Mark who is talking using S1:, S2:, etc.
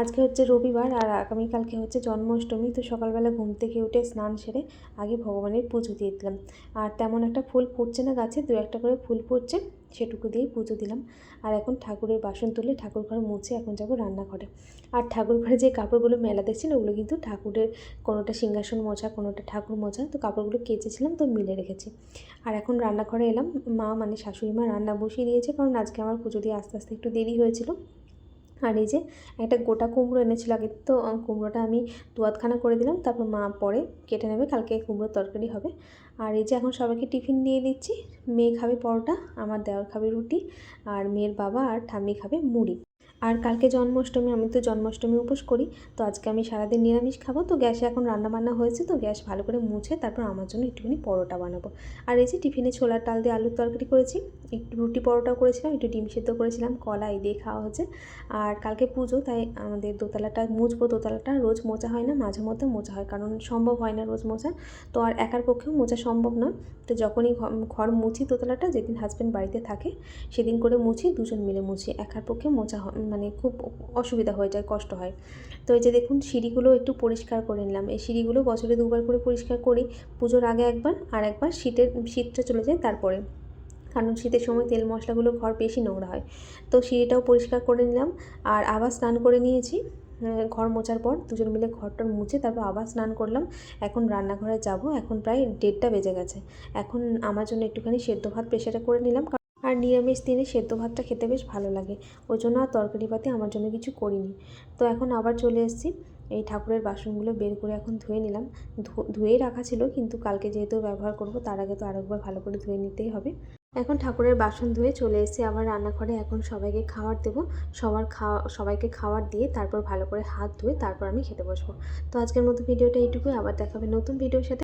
S1: আজকে হচ্ছে রবিবার আর আগামীকালকে হচ্ছে জন্মাষ্টমী, তো সকালবেলা ঘুম থেকে উঠে স্নান সেরে আগে ভগবানের পুজো দিয়ে দিলাম। আর তেমন একটা ফুল ফুটছে না গাছে, দু একটা করে ফুল ফুটছে, সেটুকু দিয়েই পুজো দিলাম। আর এখন ঠাকুরের বাসন তুলে ঠাকুর ঘর মুছে এখন যাব রান্নাঘরে। আর ঠাকুর ঘরে যে কাপড়গুলো মেলা দেখছেন ওগুলো কিন্তু ঠাকুরের কোনোটা সিংহাসন মোছা, কোনোটা ঠাকুর মোছা, তো কাপড়গুলো কেচেছিলাম, তো মিলে রেখেছি। আর এখন রান্নাঘরে এলাম। মা মানে শাশুড়ি মা রান্না বসিয়ে দিয়েছে, কারণ আজকে আমার পুজো দিয়ে আস্তে আস্তে একটু দেরি হয়েছিল। আর এই যে একটা গোটা কুমড়ো এনেছিল আগে তো কুমড়োটা আমি দুয়াতখানা করে দিলাম, তারপর মা পরে কেটে নেবে, কালকে কুমড়োর তরকারি হবে। আর এই যে এখন সবাইকে টিফিন দিয়ে দিচ্ছি, মেয়ে খাবে পরোটা, আমার দেওয়ার খাবে রুটি, আর মেয়ের বাবা আর ঠাম্মি খাবে মুড়ি। আর কালকে জন্মাষ্টমী, আমি তো জন্মাষ্টমী উপোস করি, তো আজকে আমি সারাদিন নিরামিষ খাব। তো গ্যাসে এখন রান্না বান্না হয়েছে, তো গ্যাস ভালো করে মুছে তারপর আমার জন্য একটুখানি পরোটা বানাবো। আর এই যে টিফিনে ছোলার ডাল দিয়ে আলুর তরকারি করেছি, একটু রুটি পরোটাও করেছিলাম, একটু ডিম সেদ্ধ করেছিলাম, কলা এই দিয়ে খাওয়া হচ্ছে আর কালকে পুজো, তাই আমাদের দোতলাটা, মুছবো দোতলাটা রোজ মোচা হয় না, মাঝে মধ্যে মোচা হয়, কারণ সম্ভব হয় না রোজ মোচা তো আর একার পক্ষেও মোচা সম্ভব নয়। তো যখনই ঘর মুছি দোতলাটা, যেদিন হাজব্যান্ড বাড়িতে থাকে, সেদিন করে মুছি, দুজন মিলে মুছি, একার পক্ষে মোচা মানে খুব অসুবিধা হয়ে যায়, কষ্ট হয়। তো এই যে দেখুন, সিঁড়িগুলো একটু পরিষ্কার করে নিলাম। এই সিঁড়িগুলো বছরে দুবার করে পরিষ্কার করি, পুজোর আগে একবার, আর একবার শীতের, শীতটা চলে যায় তারপরে। কারণ শীতের সময় তেল মশলাগুলো ঘর বেশি নোংরা হয়। তো সিঁড়িটাও পরিষ্কার করে নিলাম, আর আবার স্নান করে নিয়েছি। ঘর মোছার পর দুজন মিলে ঘরটা মুছে তারপর আবার স্নান করলাম। এখন রান্নাঘরে যাব, এখন প্রায় দেড়টা বেজে গেছে। এখন আমার জন্য একটুখানি সেদ্ধ ভাত প্রেশারে করে নিলাম। আর নিরামিষ দিনে সেদ্ধ ভাতটা খেতে বেশ ভালো লাগে। ওই জন্য আর তরকারি পাতি আমার জন্য কিছু করিনি। তো এখন আবার চলে এসেছি। এই ঠাকুরের বাসনগুলো বের করে এখন ধুয়ে নিলাম। ধুয়েই রাখা ছিল, কিন্তু কালকে যেহেতু ব্যবহার করব, তার আগে তো আরেকবার ভালো করে ধুয়ে নিতেই হবে। এখন ঠাকুরের বাসন ধুয়ে চলে এসেছি। আবার রান্নাঘরে এখন সবাইকে খাবার দেবো। সবার খাওয়া সবাইকে খাবার দিয়ে তারপর ভালো করে হাত ধুয়ে তারপর আমি খেতে বসবো। তো আজকের মতো ভিডিওটা এইটুকুই। আবার দেখাবে নতুন ভিডিওর সাথে।